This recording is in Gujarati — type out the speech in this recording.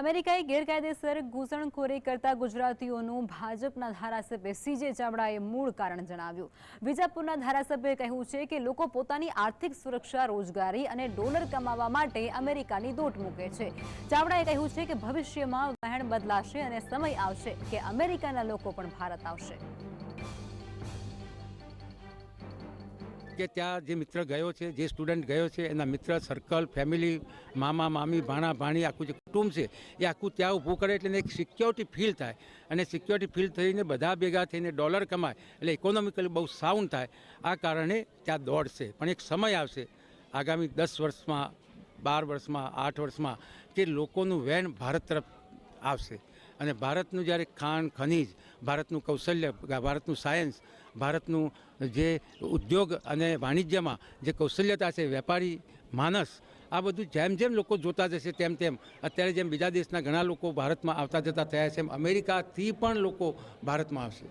અમેરિકાએ ગેરકાયદેસર ઘૂસણખોરી કરતા ગુજરાતીઓનું ભાજપના ધારાસભ્ય સીજે ચાવડાએ મૂળ કારણ જણાવ્યું. વિજાપુરના ધારાસભ્યએ કહ્યું છે કે લોકો પોતાની આર્થિક સુરક્ષા, રોજગારી અને ડોલર કમાવા માટે અમેરિકાની દોટ મૂકે છે. ચાવડાએ કહ્યું છે કે ભવિષ્યમાં વહેણ બદલાશે અને સમય આવશે કે અમેરિકાના લોકો પણ ભારત આવશે. કે ત્યાં જે મિત્ર ગયો છે, જે સ્ટુડન્ટ ગયો છે, એના મિત્ર સર્કલ ફેમિલી મામા, મામી, ભાણા, ભાણી, આખું જે કુટુંબ છે, એ આખું ત્યાં ઊભું કરે એટલે એક સિક્યોરિટી ફીલ થાય. અને સિક્યોરિટી ફીલ થઈને બધા ભેગા થઈને ડોલર કમાય એટલે ઇકોનોમિકલી બહુ સાઉન્ડ થાય. આ કારણે ત્યાં દોડશે. પણ એક સમય આવશે. આગામી દસ વર્ષમાં, બાર વર્ષમાં, આઠ વર્ષમાં, કે લોકોનું વેણ ભારત તરફ આવશે. અને ભારતનું જ્યારે ખાણ, ખનીજ, ભારતનું કૌશલ્ય, ભારતનું સાયન્સ, ભારતનું જે ઉદ્યોગ અને વાણિજ્યમાં જે કૌશલ્યતા છે, વેપારી માનસ આ બધું જેમ જેમ લોકો જોતા જશે તેમ તેમ અત્યારે જેમ બીજા દેશના ઘણા લોકો ભારતમાં આવતા જતા થયા છે, એમ અમેરિકાથી પણ લોકો ભારતમાં આવશે.